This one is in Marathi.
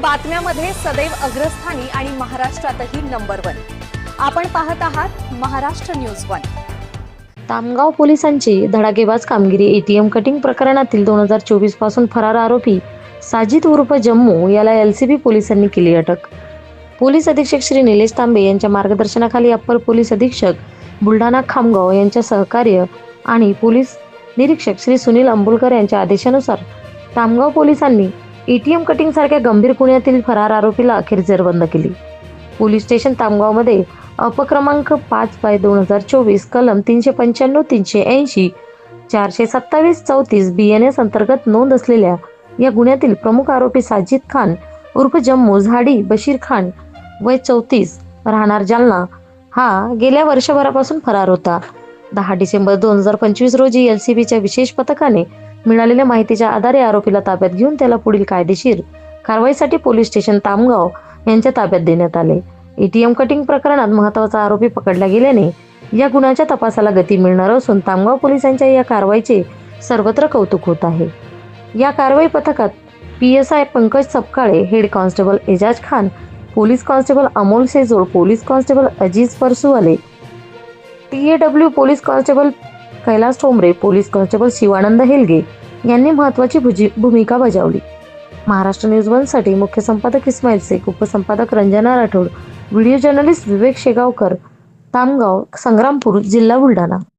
बातम्यामध्ये सदैव अग्रस्थानी आणि महाराष्ट्रातही नंबर वन आपण पाहत आहात महाराष्ट्र न्यूज वन तामगाव पोलिसांची धडाकेबाज कामगिरी एटीएम कटिंग प्रकरणातील दोन हजार चोवीसपासून फरार आरोपी साजिद उर्फ जम्मू याला एलसीबी पोलिसांनी केली अटक. पोलीस अधीक्षक श्री निलेश तांबे यांच्या मार्गदर्शनाखाली अप्पर पोलीस अधीक्षक बुलढाणा खामगाव यांच्या सहकार्य आणि पोलीस निरीक्षक श्री सुनील अंबुलकर यांच्या आदेशानुसार तामगाव पोलिसांनी एटीएम कटिंग सारख्या गंभीर गुन्ह्यातील फरार आरोपीला अखेर जेरबंद केली. पोलीस स्टेशन तामगावमध्ये अपक्रमांक पाच बाय दोन हजार चोवीस कलम तीनशे पंच्याण्णव तीनशे ऐंशी चारशे सत्तावीस चौतीस बी एन एस अंतर्गत नोंद असलेल्या या गुन्ह्यातील प्रमुख आरोपी साजिद खान उर्फ जम्मू झाडी बशीर खान वय चौतीस राहणार जालना. हा गेल्या वर्षभरापासून फरार होता. दहा डिसेंबर दोन हजार पंचवीस रोजी एल सी बीच्या विशेष पथकाने मिळालेल्या माहितीच्या आधारे आरोपीला ताब्यात घेऊन त्याला पुढील कायदेशीर कारवाईसाठी पोलीस स्टेशन तामगाव यांच्या ताब्यात देण्यात आले. एटीएम कटिंग प्रकरणात महत्त्वाचा आरोपी पकडला गेल्याने या गुन्ह्याच्या तपासाला गती मिळणार असून तामगाव पोलिसांच्या या कारवाईचे सर्वत्र कौतुक होत आहे. या कारवाई पथकात P S I Pankaj Sapkale head constable Ejaz Khan police constable Amol Sejol police constable Aziz Parsuwale T A W police constable Kailas Thombre police constable Shivanand Helge यांनी महत्वाची भूमिका बजावली. महाराष्ट्र न्यूज वनसाठी मुख्य संपादक इस्माईल शेख उपसंपादक रंजना राठोड व्हिडिओ जर्नलिस्ट विवेक शेगावकर तामगाव संग्रामपूर जिल्हा बुलढाणा.